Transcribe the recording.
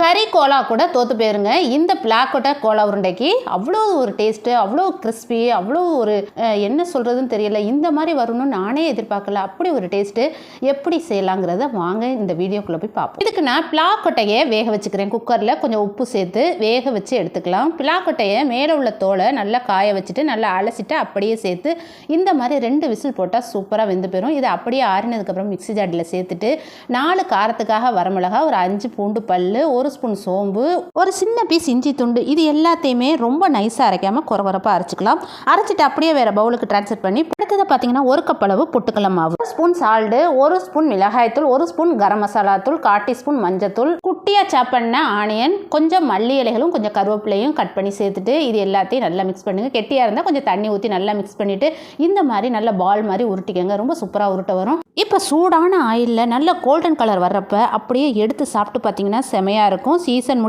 கறி கோலா கூட தோற்று போயிருங்க. இந்த பிளாக்கோட்டா கோலா உருண்டைக்கு அவ்வளோ ஒரு டேஸ்ட்டு அவ்வளோ கிறிஸ்பி அவ்வளோ ஒரு என்ன சொல்கிறதுன்னு தெரியல. இந்த மாதிரி வரணும்னு நானே எதிர்பார்க்கல. அப்படி ஒரு டேஸ்ட்டு எப்படி செய்யலாங்கிறத வாங்க இந்த வீடியோக்குள்ளே போய் பார்ப்போம் இதுக்கு நான் பிளாக்கொட்டையை வேக வச்சுக்கிறேன். குக்கரில் கொஞ்சம் உப்பு சேர்த்து வேக வச்சு எடுத்துக்கலாம். பிளாக்கொட்டையை மேலே உள்ள தோலை நல்லா காய வச்சுட்டு நல்லா அலசிட்டு அப்படியே சேர்த்து இந்த மாதிரி ரெண்டு விசில் போட்டால் சூப்பராக வெந்து போயிடும் இதை அப்படியே ஆறினதுக்கப்புறம் மிக்ஸி ஜாடியில் சேர்த்துட்டு நாலு காரத்துக்காக வரமிளகா ஒரு அஞ்சு பூண்டு பல் ஒரு ஸ்பூன் சோம்பு ஒரு சின்ன பீஸ் இஞ்சி துண்டு இது எல்லாத்தையுமே ரொம்ப நைஸாக அரைக்காமல் குறவரப்பாக அரைச்சிக்கலாம். அரைச்சிட்டு அப்படியே வேறு பவுலுக்கு ட்ரான்ஸ்ஃபர் பண்ணி அடுத்தது பார்த்தீங்கன்னா ஒரு கப் அளவு பொட்டுக்கடலை மாவு. ஒரு ஸ்பூன் சால்டு ஒரு ஸ்பூன் மிளகாய்த்தூள் ஒரு ஸ்பூன் கரம் மசாலா தூள் கால் டீஸ்பூன் மஞ்சத்தூள் குட்டியாக சாப் பண்ண ஆனியன் கொஞ்சம் மல்லி இலைகளும் கொஞ்சம் கருவேப்பிலையும் கட் பண்ணி சேர்த்துட்டு இது எல்லாத்தையும் நல்லா மிக்ஸ் பண்ணுங்கள் கெட்டியாக இருந்தால் கொஞ்சம் தண்ணி ஊற்றி நல்லா மிக்ஸ் பண்ணிவிட்டு இந்த மாதிரி நல்ல பால் மாதிரி உருட்டிக்கங்க. ரொம்ப சூப்பராக உருட்ட வரும். இப்போ சூடான ஆயிலில் நல்ல கோல்டன் கலர் வர்றப்ப அப்படியே எடுத்து சாப்பிட்டு பார்த்தீங்கன்னா செமையாக இருக்கும். இருக்கும். சீசன் முடி